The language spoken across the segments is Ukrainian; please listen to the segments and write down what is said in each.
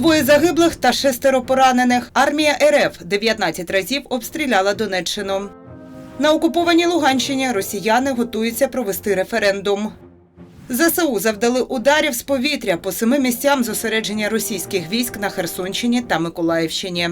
Двоє загиблих та шестеро поранених. Армія РФ 19 разів обстріляла Донеччину. На окупованій Луганщині росіяни готуються провести референдум. ЗСУ завдали ударів з повітря по семи місцям зосередження російських військ на Херсонщині та Миколаївщині.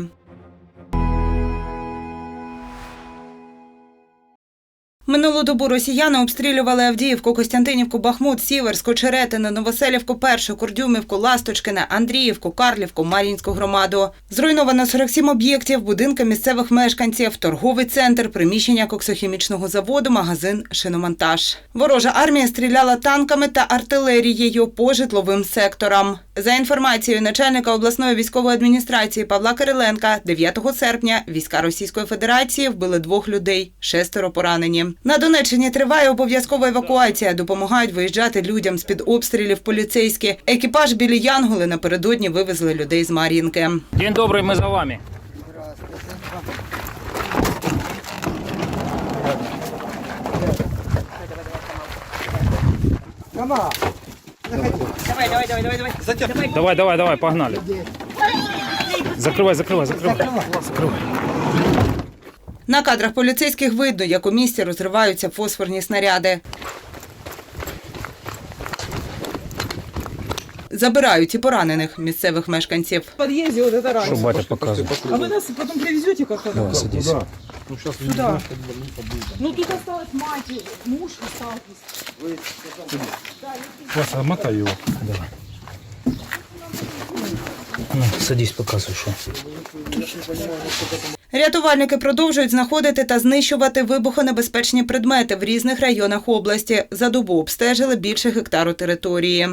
Минулу добу росіяни обстрілювали Авдіївку, Костянтинівку, Бахмут, Сіверську, Черетине, Новоселівку, Першу, Курдюмівку, Ласточкине, Андріївку, Карлівку, Мар'їнську громаду. Зруйновано 47 об'єктів, будинки місцевих мешканців, торговий центр, приміщення коксохімічного заводу, магазин, шиномонтаж. Ворожа армія стріляла танками та артилерією по житловим секторам. За інформацією начальника обласної військової адміністрації Павла Кириленка, 9 серпня війська Російської Федерації вбили двох людей, шестеро поранені. На Донеччині триває обов'язкова евакуація. Допомагають виїжджати людям з під обстрілів поліцейські. Екіпаж білі Янголи напередодні вивезли людей з Мар'їнки. День добрый, мы за вами. Давай, давай, давай, погнали. Закрывай, закрывай, закрывай. Закрывай. На кадрах поліцейських видно, як у місті розриваються фосфорні снаряди. Забирають і поранених місцевих мешканців. В подъезде вот это Что раньше. батя показывает? А вы нас потом привезете как-то? Давай, садись. Сюда. Ну тут осталась мать, и муж остался. Вас, а мотай его. Давай. Ну, садись, показывай, что. Рятувальники продовжують знаходити та знищувати вибухонебезпечні предмети в різних районах області. За добу обстежили більше гектару території.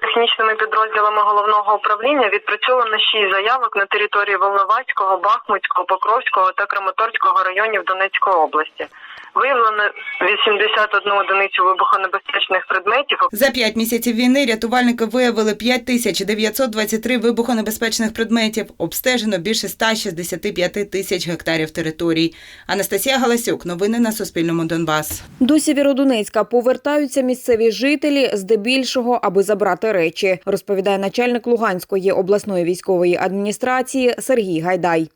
Технічними підрозділами головного управління відпрацьовано шість заявок на території Волноваського, Бахмутського, Покровського та Краматорського районів Донецької області. Виявлено 81 одиницю вибухонебезпечних предметів, За п'ять місяців війни рятувальники виявили 5923 вибухонебезпечних предметів. Обстежено більше 165 тисяч гектарів територій. Анастасія Галасюк. Новини на Суспільному. Донбас. До Сєвєродонецька повертаються місцеві жителі здебільшого, аби забрати речі, розповідає начальник Луганської обласної військової адміністрації Сергій Гайдай.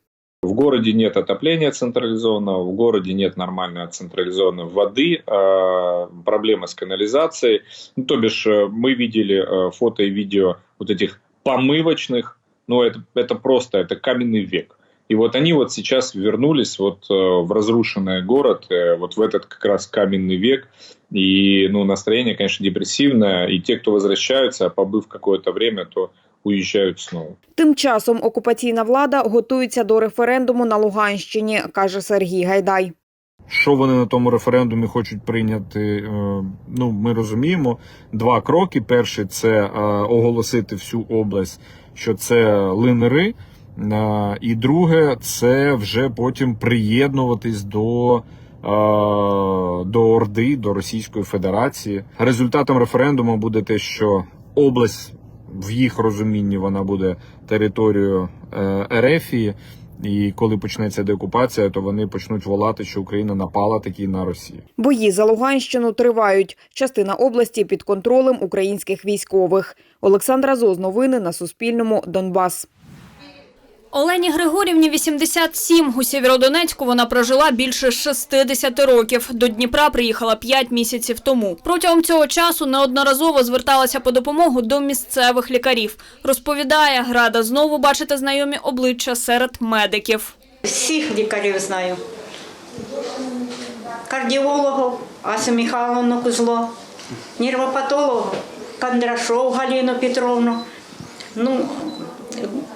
В городе нет отопления централизованного, в городе нет нормальной централизованной воды, э, проблема с канализацией. Ну, то бишь, э, мы видели э, фото и видео вот этих помывочных, ну, это, это просто, это каменный век. И вот они вот сейчас вернулись вот э, в разрушенный город, вот в этот как раз каменный век. И, ну, настроение, конечно, депрессивное. И те, кто возвращаются, побыв какое-то время, то уезжают снова. Тим часом окупаційна влада готується до референдуму на Луганщині, каже Сергій Гайдай. Що вони на тому референдумі хочуть прийняти? е, Ну, ми розуміємо. Два кроки. Перший це е, оголосити всю область, що це линери. Е, І друге, це вже потім приєднуватись до, до Орди, до Російської Федерації. Результатом референдуму буде те, що область в їх розумінні вона буде територією е, Ерефії. І коли почнеться деокупація, то вони почнуть волати, що Україна напала такі на Росію. Бої за Луганщину тривають. Частина області під контролем українських військових. Олександра Зоз. Новини на Суспільному. Донбас. Олені Григорівні 87. У Сєвєродонецьку вона прожила більше 60 років. До Дніпра приїхала 5 місяців тому. Протягом цього часу неодноразово зверталася по допомогу до місцевих лікарів. Розповідає, рада знову бачити знайомі обличчя серед медиків. Всіх лікарів знаю. Кардіологів Асю Михайловну Кузло, нервопатологів Кондрашов Галину Петровну. Ну,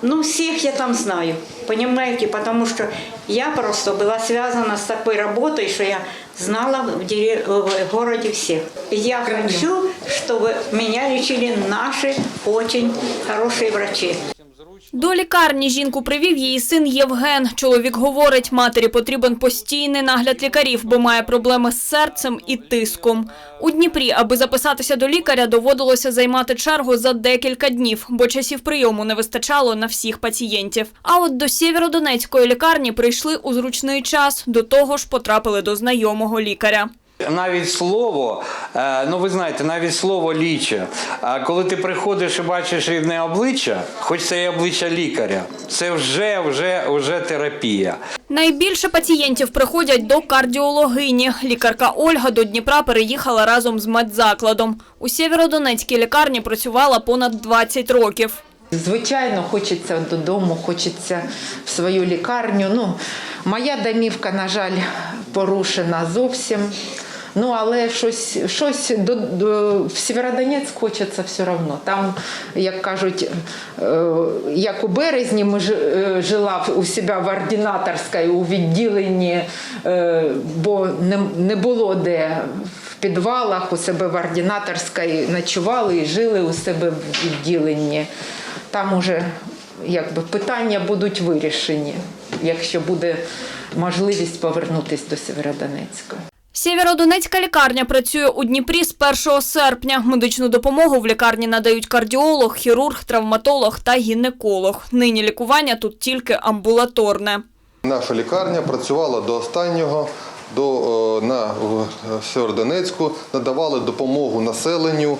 ну, всех я там знаю, понимаете, потому что я просто была связана с такой работой, что я знала в, дерев... в городе всех. Я хочу, чтобы меня лечили наши очень хорошие врачи. До лікарні жінку привів її син Євген. Чоловік говорить, матері потрібен постійний нагляд лікарів, бо має проблеми з серцем і тиском. У Дніпрі, аби записатися до лікаря, доводилося займати чергу за декілька днів, бо часів прийому не вистачало на всіх пацієнтів. А от до Сєвєродонецької лікарні прийшли у зручний час. До того ж потрапили до знайомого лікаря. Навіть слово, е, ну ви знаєте, навіть слово ліче. А коли ти приходиш і бачиш рідне обличчя, хоч це і обличчя лікаря, це вже, вже, вже терапія. Найбільше пацієнтів приходять до кардіологині. Лікарка Ольга до Дніпра переїхала разом з медзакладом. У Сєвєродонецькій лікарні працювала понад 20 років. Звичайно, хочеться додому, хочеться в свою лікарню. Ну, моя домівка, на жаль, порушена зовсім. Ну, але щось, щось до, до, в Сєвєродонецьк хочеться все одно. Там, як кажуть, е, як у березні ми е, жила у себе в ординаторській, у відділенні, е, бо не, не було де в підвалах, у себе в ординаторській ночували і жили у себе в відділенні. Там уже якби, питання будуть вирішені, якщо буде можливість повернутися до Сєвєродонецька. Сєвєродонецька лікарня працює у Дніпрі з 1 серпня. Медичну допомогу в лікарні надають кардіолог, хірург, травматолог та гінеколог. Нині лікування тут тільки амбулаторне. Наша лікарня працювала до останнього. До, е, на Сєвєродонецьку, надавали допомогу населенню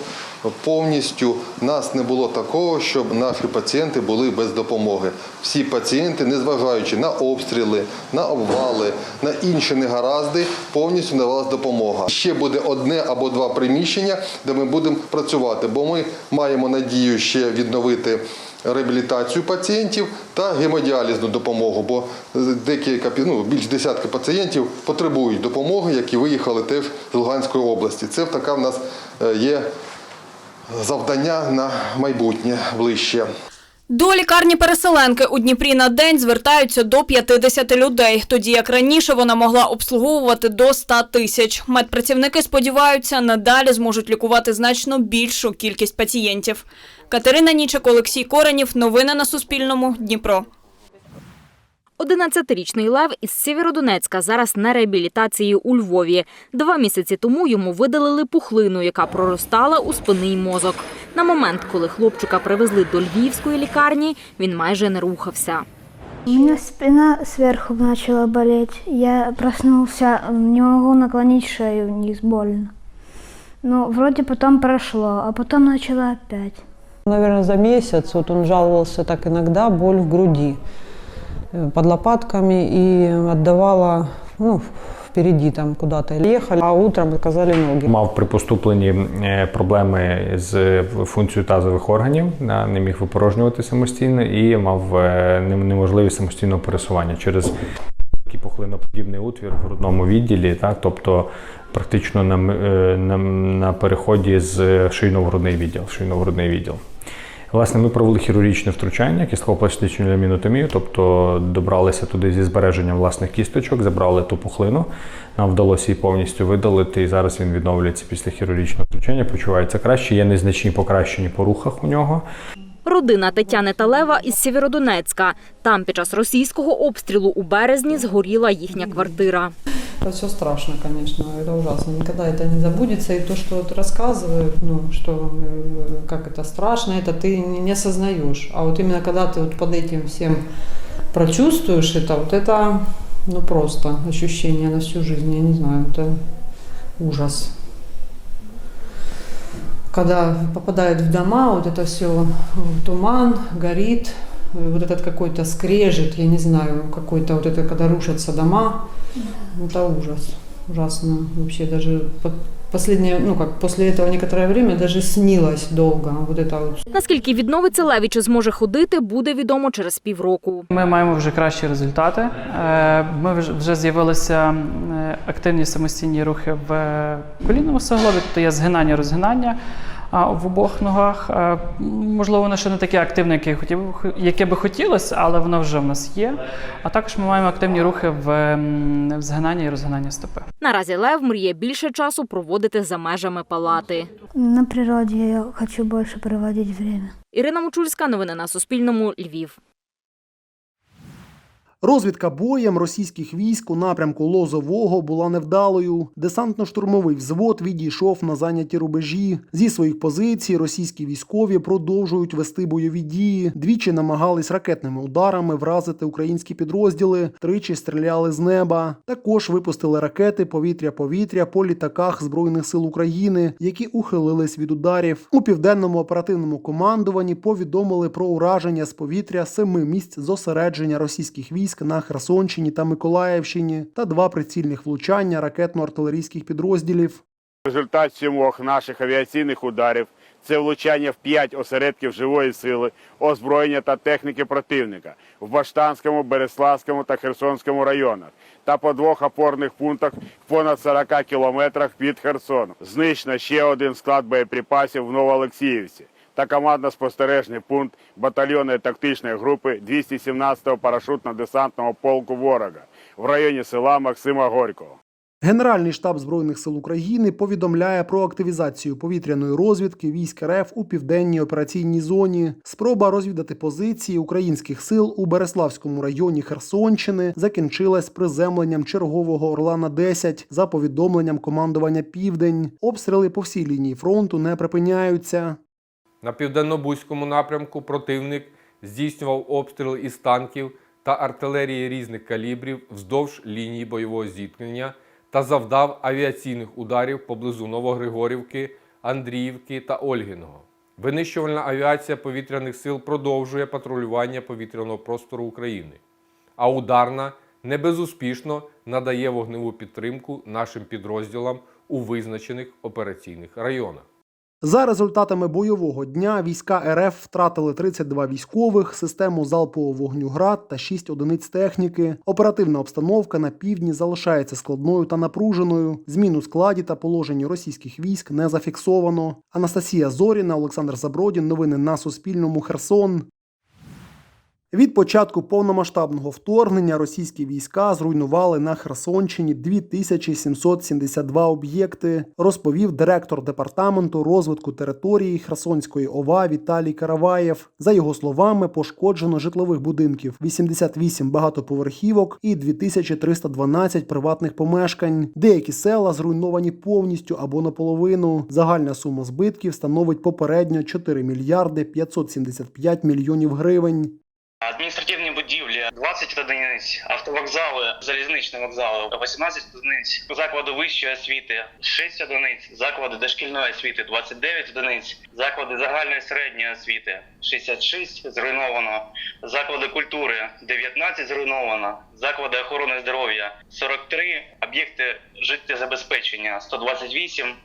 повністю. Нас не було такого, щоб наші пацієнти були без допомоги. Всі пацієнти, незважаючи на обстріли, на обвали, на інші негаразди, повністю надавалась допомога. Ще буде одне або два приміщення, де ми будемо працювати, бо ми маємо надію ще відновити реабілітацію пацієнтів та гемодіалізну допомогу, бо декілька ну, більш десятки пацієнтів потребують допомоги, які виїхали теж з Луганської області. Це така в нас е, є завдання на майбутнє ближче. До лікарні переселенки у Дніпрі на день звертаються до 50 людей, тоді як раніше вона могла обслуговувати до 100 тисяч. Медпрацівники сподіваються, надалі зможуть лікувати значно більшу кількість пацієнтів. Катерина Нічик, Олексій Коренів. Новини на Суспільному. Дніпро. 11-річний Лев із Сєвєродонецька зараз на реабілітації у Львові. Два місяці тому йому видалили пухлину, яка проростала у спинний мозок. На момент, коли хлопчика привезли до львівської лікарні, він майже не рухався. У меня спина сверху начала болеть. Я проснулся, не могу наклонить шею вниз, больно. Но вроде потом прошло, а потом начало опять. Наверное, за месяц вот он жаловался так иногда, боль в груди э, под лопатками и отдавала ну, впереди там куда-то ехали, а утром отказали ноги. Мав при поступленні е, проблеми з функцією тазових органів, не міг випорожнювати самостійно і мав е, неможливість самостійного пересування через пухлиноподібний утвір в грудному відділі, так, тобто практично на, е, на, на переході з шийно-грудний відділ. Шийно-грудний відділ. Власне, ми провели хірургічне втручання, кістково-пластичну ламінотомію, тобто добралися туди зі збереженням власних кісточок, забрали ту пухлину. Нам вдалося її повністю видалити, і зараз він відновлюється після хірургічного втручання, почувається краще. Є незначні покращення по рухах у нього Родина Тетяни та Лева із Сєвєродонецька. Там під час російського обстрілу у березні згоріла їхня квартира. Это все страшно, конечно, это ужасно. Никогда это не забудется. И то, что вот рассказывают, ну, что э, как это страшно, это ты не не осознаешь. А вот именно когда ты вот под этим всем прочувствуешь это, вот это, ну, просто ощущение на всю жизнь, я не знаю, это ужас. Когда попадают в дома, вот это все туман, горит, э, вот этот какой-то скрежет, я не знаю, какой-то вот это, когда рушатся дома, это ужас, ужасно. Вообще даже по- последнее, ну как, после этого некоторое время даже снилось долго вот это вот Наскільки відновиться Лев і чи зможе ходити, буде відомо через півроку. Ми маємо вже кращі результати. Е, Ми вже- вже з'явилися е, активні самостійні рухи в е, колінному суглобі, тобто є згинання, розгинання а, в обох ногах. Можливо, воно ще не таке активне, яке, хотів, яке би хотілося, але воно вже в нас є. А також ми маємо активні рухи в, згинанні і розгинанні стопи. Наразі Лев мріє більше часу проводити за межами палати. На природі я хочу більше проводити час. Ірина Мучульська, новини на Суспільному, Львів. Розвідка боєм російських військ у напрямку Лозового була невдалою. Десантно-штурмовий взвод відійшов на зайняті рубежі. Зі своїх позицій російські військові продовжують вести бойові дії. Двічі намагались ракетними ударами вразити українські підрозділи, тричі стріляли з неба. Також випустили ракети повітря-повітря по літаках Збройних сил України, які ухилились від ударів. У південному оперативному командуванні повідомили про ураження з повітря семи місць зосередження російських військ на Херсонщині та Миколаївщині та два прицільних влучання ракетно-артилерійських підрозділів. Результат сімох наших авіаційних ударів це влучання в п'ять осередків живої сили, озброєння та техніки противника в Баштанському, Береславському та Херсонському районах та по двох опорних пунктах в понад 40 кілометрах від Херсону. Знищено ще один склад боєприпасів в Новоолексіївці та командно-спостережний пункт батальйонної тактичної групи 217-го парашутно-десантного полку ворога в районі села Максима Горького. Генеральний штаб Збройних сил України повідомляє про активізацію повітряної розвідки військ РФ у південній операційній зоні. Спроба розвідати позиції українських сил у Береславському районі Херсонщини закінчилась приземленням чергового Орлана 10 за повідомленням командування Південь. Обстріли по всій лінії фронту не припиняються. На південно-бузькому напрямку противник здійснював обстріли із танків та артилерії різних калібрів вздовж лінії бойового зіткнення та завдав авіаційних ударів поблизу Новогригорівки, Андріївки та Ольгіного. Винищувальна авіація повітряних сил продовжує патрулювання повітряного простору України, а ударна не безуспішно надає вогневу підтримку нашим підрозділам у визначених операційних районах. За результатами бойового дня війська РФ втратили 32 військових, систему залпового вогню ГРАД та 6 одиниць техніки. Оперативна обстановка на півдні залишається складною та напруженою. Змін у складі та положенні російських військ не зафіксовано. Анастасія Зоріна, Олександр Забродін. Новини на Суспільному. Херсон. Від початку повномасштабного вторгнення російські війська зруйнували на Херсонщині 2772 об'єкти, розповів директор департаменту розвитку території Херсонської ОВА Віталій Караваєв. За його словами, пошкоджено житлових будинків 88 багатоповерхівок і 2312 приватних помешкань. Деякі села зруйновані повністю або наполовину. Загальна сума збитків становить попередньо 4 мільярди 575 мільйонів гривень. Адміністративні будівлі 20 одиниць, автовокзали, залізничні вокзали 18 одиниць, заклади вищої освіти 6 одиниць, заклади дошкільної освіти 29 одиниць, заклади загальної середньої освіти 66 зруйновано, заклади культури 19 зруйновано, заклади охорони здоров'я 43, об'єкти життєзабезпечення 128,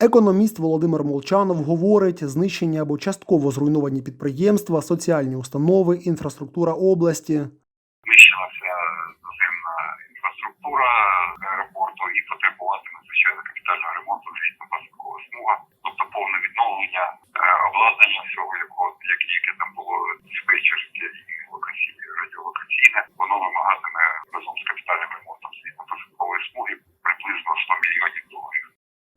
Економіст Володимир Молчанов говорить, знищені або частково зруйновані підприємства, соціальні установи, інфраструктура області. Знищена вся наземна інфраструктура аеропорту і потребуватиме звичайно капітального ремонту злітно-посадкова смуга, тобто повне відновлення е, обладнання всього, якого яке, там було диспетчерське і локаційне, радіолокаційне, воно вимагатиме разом з капітальним ремонтом злітно-посадкової смуги приблизно 100 мільйонів доларів.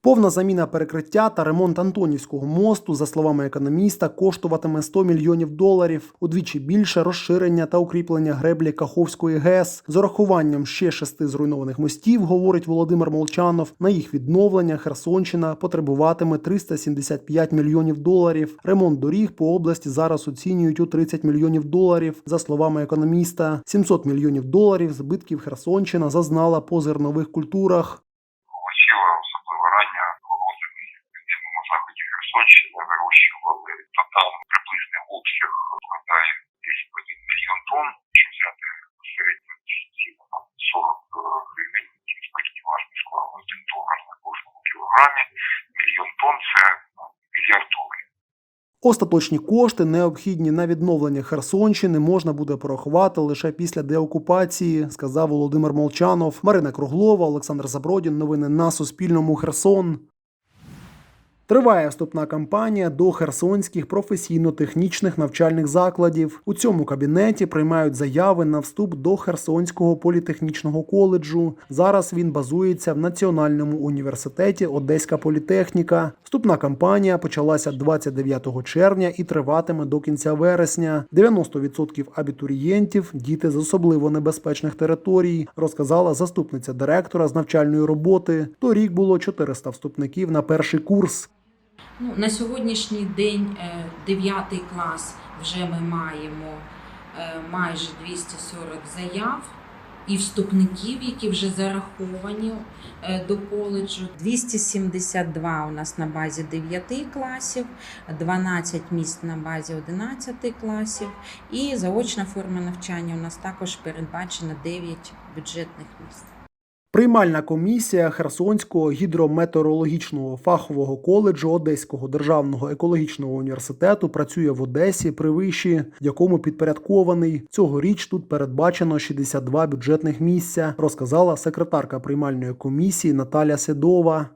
Повна заміна перекриття та ремонт Антонівського мосту, за словами економіста, коштуватиме 100 мільйонів доларів, удвічі більше розширення та укріплення греблі Каховської ГЕС. З урахуванням ще шести зруйнованих мостів, говорить Володимир Молчанов. На їх відновлення Херсонщина потребуватиме 375 мільйонів доларів. Ремонт доріг по області зараз оцінюють у 30 мільйонів доларів. За словами економіста, 700 мільйонів доларів збитків Херсонщина зазнала по зернових культурах. Херсонщини, вирощували, там приблизний обсяг складає десь 1 мільйон тонн. Якщо взяти середню ціну там 40 гривень, збитків аж не склали 1 долар на кожному кілограмі. Мільйон тонн це мільярд доларів. Остаточні кошти, необхідні на відновлення Херсонщини, можна буде порахувати лише після деокупації, сказав Володимир Молчанов. Марина Круглова, Олександр Забродін. Новини на Суспільному. Херсон. Триває вступна кампанія до херсонських професійно-технічних навчальних закладів. У цьому кабінеті приймають заяви на вступ до Херсонського політехнічного коледжу. Зараз він базується в Національному університеті Одеська політехніка. Вступна кампанія почалася 29 червня і триватиме до кінця вересня. 90% абітурієнтів діти з особливо небезпечних територій, розказала заступниця директора з навчальної роботи. Торік було 400 вступників на перший курс. Ну, на сьогоднішній день 9 клас вже ми маємо е, майже 240 заяв і вступників, які вже зараховані е, до коледжу. 272 у нас на базі 9 класів, 12 місць на базі 11 класів. І заочна форма навчання у нас також передбачена 9 бюджетних місць. Приймальна комісія Херсонського гідрометеорологічного фахового коледжу Одеського державного екологічного університету працює в Одесі при виші, якому підпорядкований. Цьогоріч тут передбачено 62 бюджетних місця, розказала секретарка приймальної комісії Наталя Седова.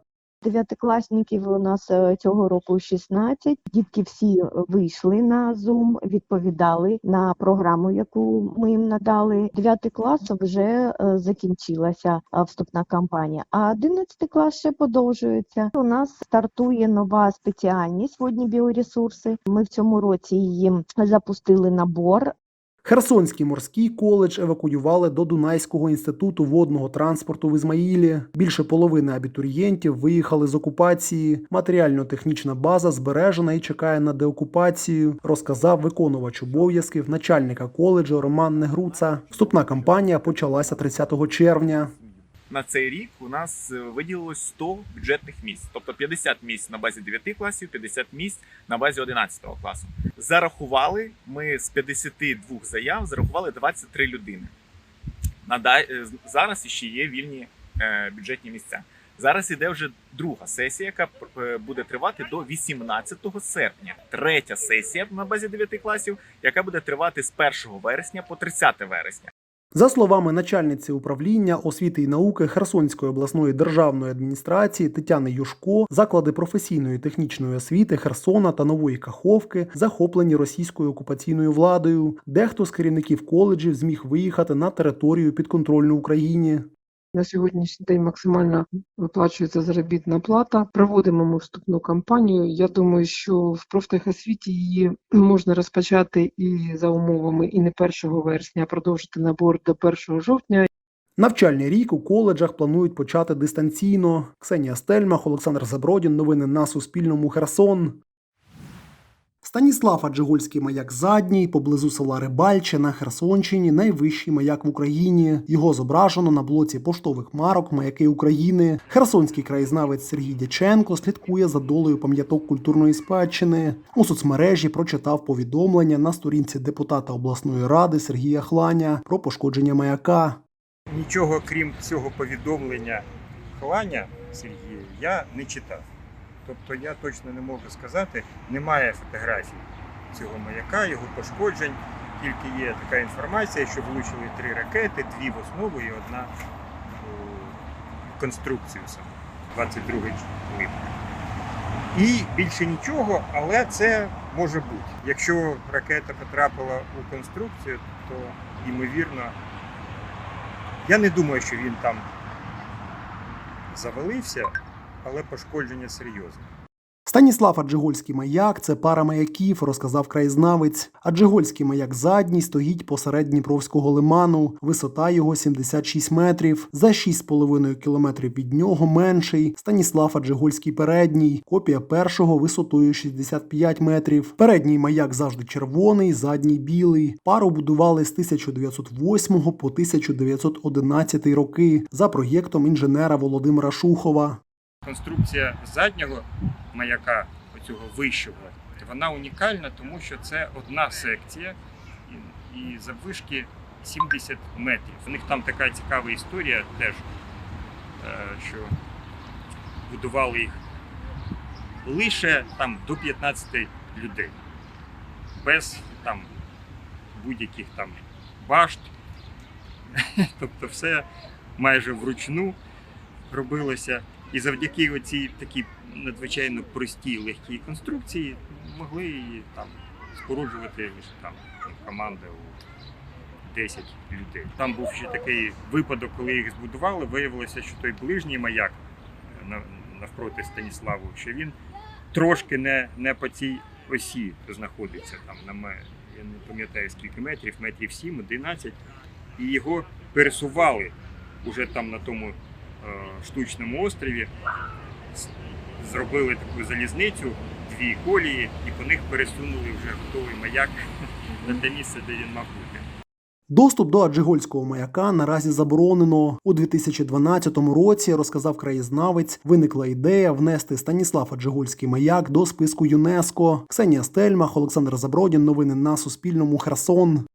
Дев'ятикласників у нас е, цього року 16. Дітки всі вийшли на Zoom, відповідали на програму, яку ми їм надали. Дев'ятий клас вже е, закінчилася е, вступна кампанія, а одинадцятий клас ще продовжується. У нас стартує нова спеціальність водні біоресурси. Ми в цьому році її запустили набор. Херсонський морський коледж евакуювали до Дунайського інституту водного транспорту в Ізмаїлі. Більше половини абітурієнтів виїхали з окупації. Матеріально-технічна база збережена і чекає на деокупацію, розказав виконувач обов'язків начальника коледжу Роман Негруца. Вступна кампанія почалася 30 червня. На цей рік у нас е, виділилось 100 бюджетних місць, тобто 50 місць на базі 9 класів, 50 місць на базі 11 класу. Зарахували ми з 52 заяв, зарахували 23 людини. Е, Зараз ще є вільні е, бюджетні місця. Зараз іде вже друга сесія, яка буде тривати до 18 серпня. Третя сесія на базі 9 класів, яка буде тривати з 1 вересня по 30 вересня. За словами начальниці управління освіти і науки Херсонської обласної державної адміністрації Тетяни Юшко, заклади професійної технічної освіти Херсона та Нової Каховки захоплені російською окупаційною владою. Дехто з керівників коледжів зміг виїхати на територію підконтрольну Україні. На сьогоднішній день максимально виплачується заробітна плата. Проводимо ми вступну кампанію. Я думаю, що в профтехосвіті її можна розпочати і за умовами і не 1 вересня, а продовжити набор до 1 жовтня. Навчальний рік у коледжах планують почати дистанційно. Ксенія Стельмах, Олександр Забродін. Новини на Суспільному. Херсон. Станіслав Аджигольський маяк задній поблизу села Рибальче на Херсонщині найвищий маяк в Україні. Його зображено на блоці поштових марок Маяки України. Херсонський краєзнавець Сергій Дяченко слідкує за долею пам'яток культурної спадщини. У соцмережі прочитав повідомлення на сторінці депутата обласної ради Сергія Хланя про пошкодження маяка. Нічого крім цього повідомлення Хланя Сергію я не читав. Тобто я точно не можу сказати, немає фотографій цього маяка, його пошкоджень. Тільки є така інформація, що влучили три ракети, дві в основу і одна у конструкцію саме 22 липня. І більше нічого, але це може бути. Якщо ракета потрапила у конструкцію, то ймовірно, я не думаю, що він там завалився, але пошкодження серйозне. Станіслав Аджигольський маяк це пара маяків, розказав краєзнавець. Аджигольський маяк задній стоїть посеред Дніпровського лиману. Висота його 76 метрів. За 6,5 кілометрів від нього менший. Станіслав Аджигольський передній. Копія першого висотою 65 метрів. Передній маяк завжди червоний, задній білий. Пару будували з 1908 по 1911 роки за проєктом інженера Володимира Шухова. Конструкція заднього маяка, оцього вищого, вона унікальна, тому що це одна секція і, заввишки 70 метрів. У них там така цікава історія теж, е, що будували їх лише там до 15 людей, без будь-яких там башт. Тобто все майже вручну робилося. І завдяки цій такій надзвичайно простій легкій конструкції могли там споруджувати там команда у 10 людей. Там був ще такий випадок, коли їх збудували. Виявилося, що той ближній маяк е, навпроти Станіславу, що він трошки не, не по цій осі знаходиться там на я не пам'ятаю скільки метрів, метрів 7, 11, і його пересували уже там на тому штучному острові. Зробили таку залізницю, дві колії, і по них пересунули вже готовий маяк на те місце, де він мав бути. Доступ до Аджигольського маяка наразі заборонено. У 2012 році, розказав краєзнавець, виникла ідея внести Станіслав Аджигольський маяк до списку ЮНЕСКО. Ксенія Стельмах, Олександр Забродін. Новини на Суспільному. Херсон.